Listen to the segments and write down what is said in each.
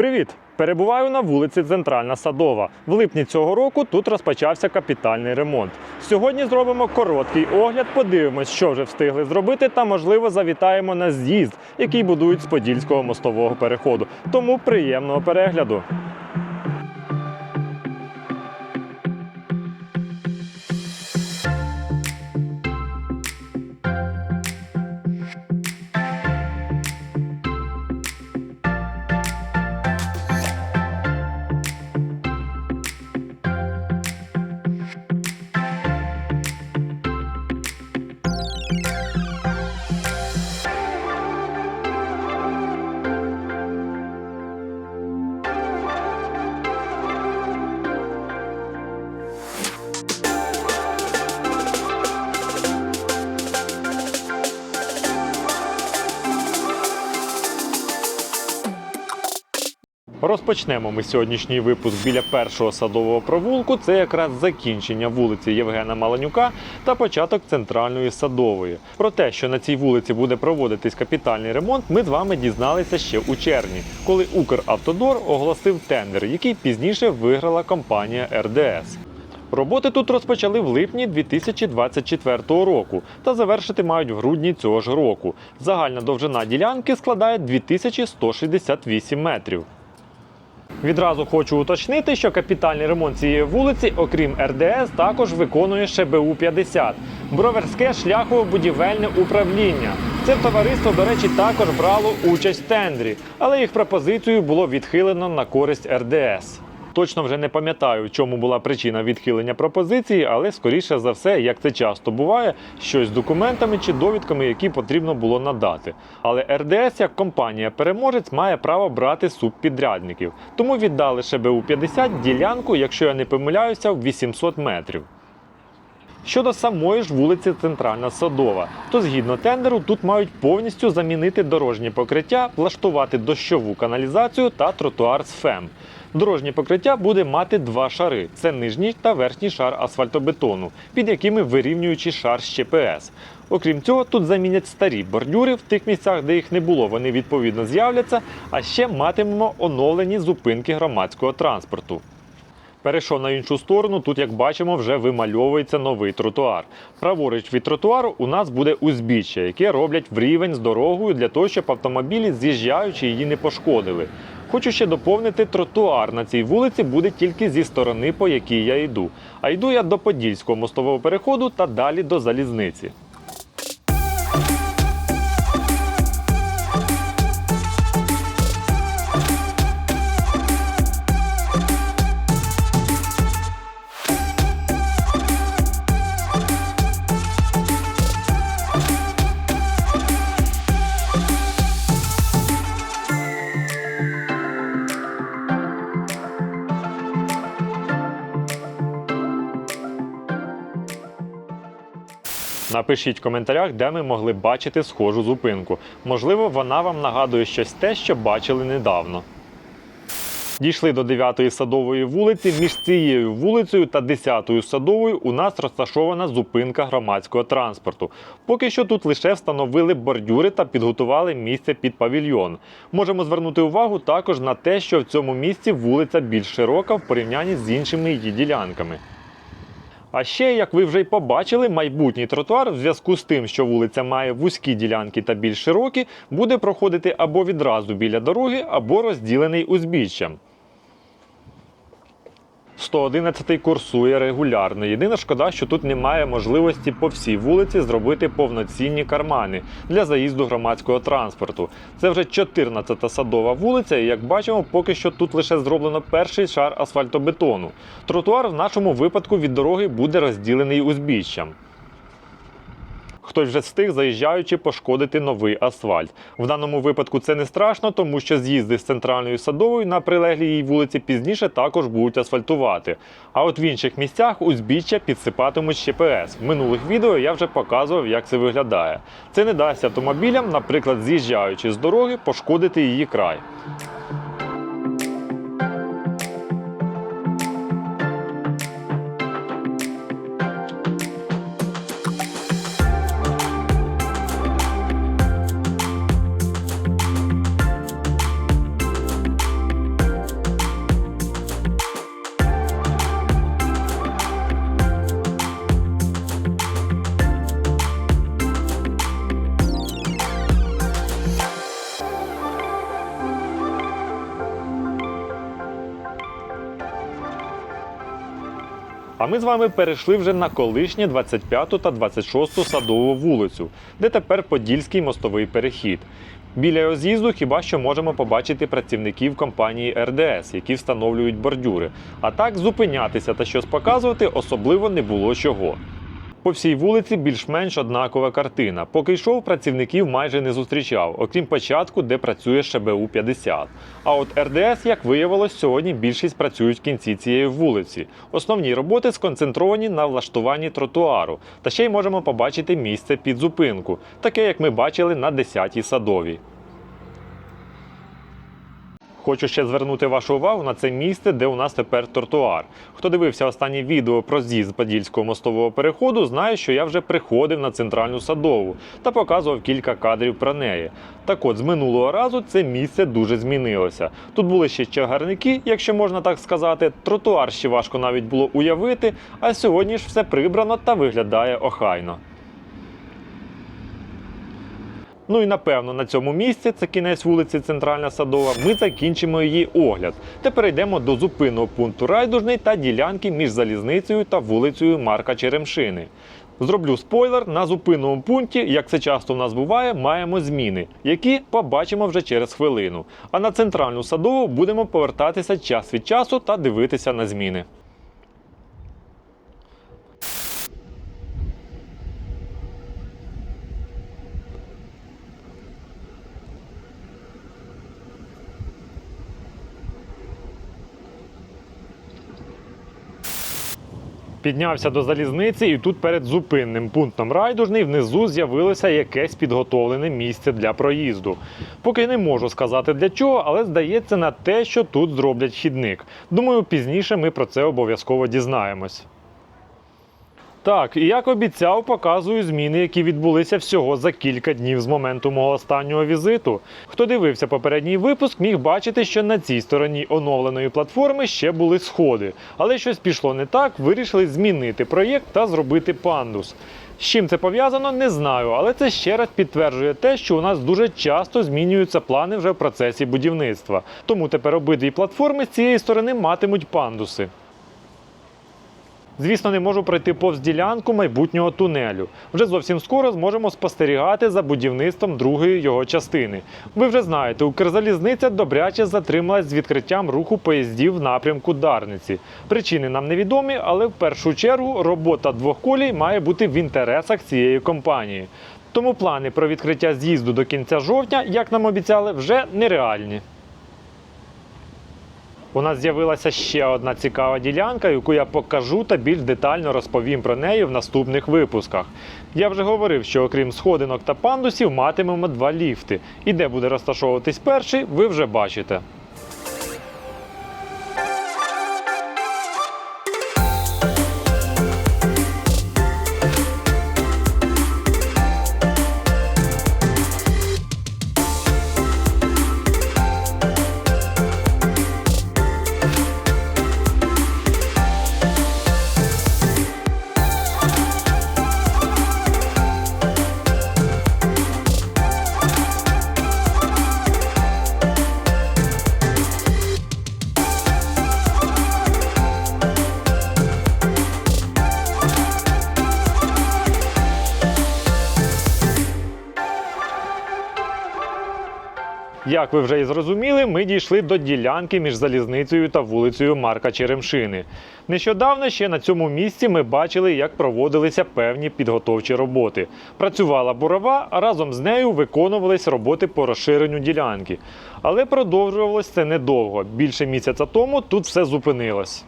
Привіт! Перебуваю на вулиці Центральна Садова. В липні цього року тут розпочався капітальний ремонт. Сьогодні зробимо короткий огляд, подивимось, що вже встигли зробити, та можливо завітаємо на з'їзд, який будують з Подільського мостового переходу. Тому приємного перегляду. Розпочнемо ми сьогоднішній випуск біля першого садового провулку. Це якраз закінчення вулиці Євгена Маланюка та початок центральної садової. Про те, що на цій вулиці буде проводитись капітальний ремонт, ми з вами дізналися ще у червні, коли Укравтодор оголосив тендер, який пізніше виграла компанія РДС. Роботи тут розпочали в липні 2024 року та завершити мають в грудні цього ж року. Загальна довжина ділянки складає 2168 метрів. Відразу хочу уточнити, що капітальний ремонт цієї вулиці, окрім РДС, також виконує ще БУ-50 – броверське шляхово-будівельне управління. Це товариство, до речі, також брало участь в тендрі, але їх пропозицію було відхилено на користь РДС. Точно вже не пам'ятаю, в чому була причина відхилення пропозиції, але скоріше за все, як це часто буває, щось з документами чи довідками, які потрібно було надати. Але РДС як компанія-переможець має право брати субпідрядників, тому віддали ще БУ-50 ділянку, якщо я не помиляюся, в 800 метрів. Щодо самої ж вулиці Центральна Садова, то згідно тендеру тут мають повністю замінити дорожнє покриття, влаштувати дощову каналізацію та тротуар з ФЕМ. Дорожнє покриття буде мати два шари: це нижній та верхній шар асфальтобетону, під якими вирівнюючий шар з ЧПС. Окрім цього, тут замінять старі бордюри в тих місцях, де їх не було, вони відповідно з'являться. А ще матимемо оновлені зупинки громадського транспорту. Перейшов на іншу сторону. Тут, як бачимо, вже вимальовується новий тротуар. Праворуч від тротуару у нас буде узбіччя, яке роблять в рівень з дорогою для того, щоб автомобілі, з'їжджаючи, її не пошкодили. Хочу ще доповнити, тротуар на цій вулиці буде тільки зі сторони, по якій я йду. А йду я до Подільського мостового переходу та далі до залізниці. Напишіть в коментарях, де ми могли бачити схожу зупинку. Можливо, вона вам нагадує щось те, що бачили недавно. Дійшли до 9-ї садової вулиці. Між цією вулицею та 10-ю садовою у нас розташована зупинка громадського транспорту. Поки що тут лише встановили бордюри та підготували місце під павільйон. Можемо звернути увагу також на те, що в цьому місці вулиця більш широка в порівнянні з іншими її ділянками. А ще, як ви вже й побачили, майбутній тротуар в зв'язку з тим, що вулиця має вузькі ділянки та більш широкі, буде проходити або відразу біля дороги, або розділений узбіччям. 111 курсує регулярно. Єдина шкода, що тут немає можливості по всій вулиці зробити повноцінні кармани для заїзду громадського транспорту. Це вже 14-та садова вулиця, і як бачимо, поки що тут лише зроблено перший шар асфальтобетону. Тротуар в нашому випадку від дороги буде розділений узбіччям. Хтось вже встиг, заїжджаючи, пошкодити новий асфальт. В даному випадку це не страшно, тому що з'їзди з центральною садовою на прилеглій їй вулиці пізніше також будуть асфальтувати. А от в інших місцях узбіччя підсипатимуть ЩПС. В минулих відео я вже показував, як це виглядає. Це не дасть автомобілям, наприклад, з'їжджаючи з дороги, пошкодити її край. А ми з вами перейшли вже на колишнє 25 та 26 садову вулицю, де тепер Подільський мостовий перехід. Біля його з'їзду хіба що можемо побачити працівників компанії РДС, які встановлюють бордюри. А так зупинятися та щось показувати особливо не було чого. По всій вулиці більш-менш однакова картина. Поки йшов, працівників майже не зустрічав, окрім початку, де працює ШБУ 50. А от РДС, як виявилось, сьогодні більшість працюють в кінці цієї вулиці. Основні роботи сконцентровані на влаштуванні тротуару. Та ще й можемо побачити місце під зупинку, таке як ми бачили на 10-й садовій. Хочу ще звернути вашу увагу на це місце, де у нас тепер тротуар. Хто дивився останнє відео про з'їзд Подільського мостового переходу, знає, що я вже приходив на центральну садову та показував кілька кадрів про неї. Так от, з минулого разу це місце дуже змінилося. Тут були ще чагарники, якщо можна так сказати. Тротуар ще важко навіть було уявити, а сьогодні ж все прибрано та виглядає охайно. Ну і напевно на цьому місці, це кінець вулиці Центральна Садова, ми закінчимо її огляд. Тепер йдемо до зупинного пункту райдужний та ділянки між залізницею та вулицею Марка Черемшини. Зроблю спойлер, на зупинному пункті, як це часто в нас буває, маємо зміни, які побачимо вже через хвилину. А на центральну садову будемо повертатися час від часу та дивитися на зміни. Піднявся до залізниці, і тут перед зупинним пунктом райдужний внизу з'явилося якесь підготовлене місце для проїзду. Поки не можу сказати для чого, але здається на те, що тут зроблять хідник. Думаю, пізніше ми про це обов'язково дізнаємось. Так, і як обіцяв, показую зміни, які відбулися всього за кілька днів з моменту мого останнього візиту. Хто дивився попередній випуск, міг бачити, що на цій стороні оновленої платформи ще були сходи, але щось пішло не так, вирішили змінити проєкт та зробити пандус. З чим це пов'язано, не знаю, але це ще раз підтверджує те, що у нас дуже часто змінюються плани вже в процесі будівництва. Тому тепер обидві платформи з цієї сторони матимуть пандуси. Звісно, не можу пройти повз ділянку майбутнього тунелю. Вже зовсім скоро зможемо спостерігати за будівництвом другої його частини. Ви вже знаєте, Укрзалізниця добряче затрималась з відкриттям руху поїздів в напрямку Дарниці. Причини нам невідомі, але в першу чергу робота двох колій має бути в інтересах цієї компанії. Тому плани про відкриття з'їзду до кінця жовтня, як нам обіцяли, вже нереальні. У нас з'явилася ще одна цікава ділянка, яку я покажу та більш детально розповім про неї в наступних випусках. Я вже говорив, що окрім сходинок та пандусів матимемо два ліфти. І де буде розташовуватись перший, ви вже бачите. Як ви вже і зрозуміли, ми дійшли до ділянки між залізницею та вулицею Марка Черемшини. Нещодавно ще на цьому місці ми бачили, як проводилися певні підготовчі роботи. Працювала бурова, а разом з нею виконувались роботи по розширенню ділянки. Але продовжувалось це недовго. Більше місяця тому тут все зупинилось.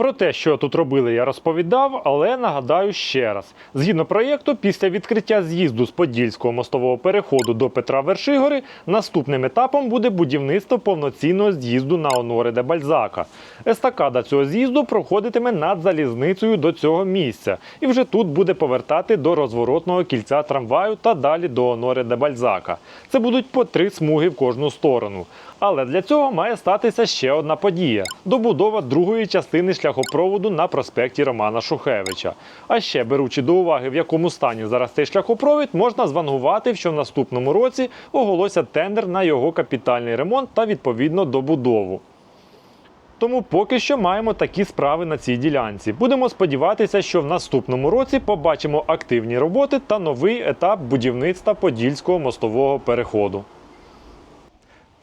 Про те, що тут робили, я розповідав, але нагадаю ще раз: згідно проєкту, після відкриття з'їзду з Подільського мостового переходу до Петра Вершигори, наступним етапом буде будівництво повноцінного з'їзду на Оноре де Бальзака. Естакада цього з'їзду проходитиме над залізницею до цього місця, і вже тут буде повертати до розворотного кільця трамваю та далі до Оноре де Бальзака. Це будуть по три смуги в кожну сторону. Але для цього має статися ще одна подія добудова другої частини шляхопроводу на проспекті Романа Шухевича. А ще, беручи до уваги, в якому стані зараз цей шляхопровід, можна звангувати, що в наступному році оголосять тендер на його капітальний ремонт та відповідно добудову. Тому поки що маємо такі справи на цій ділянці. Будемо сподіватися, що в наступному році побачимо активні роботи та новий етап будівництва Подільського мостового переходу.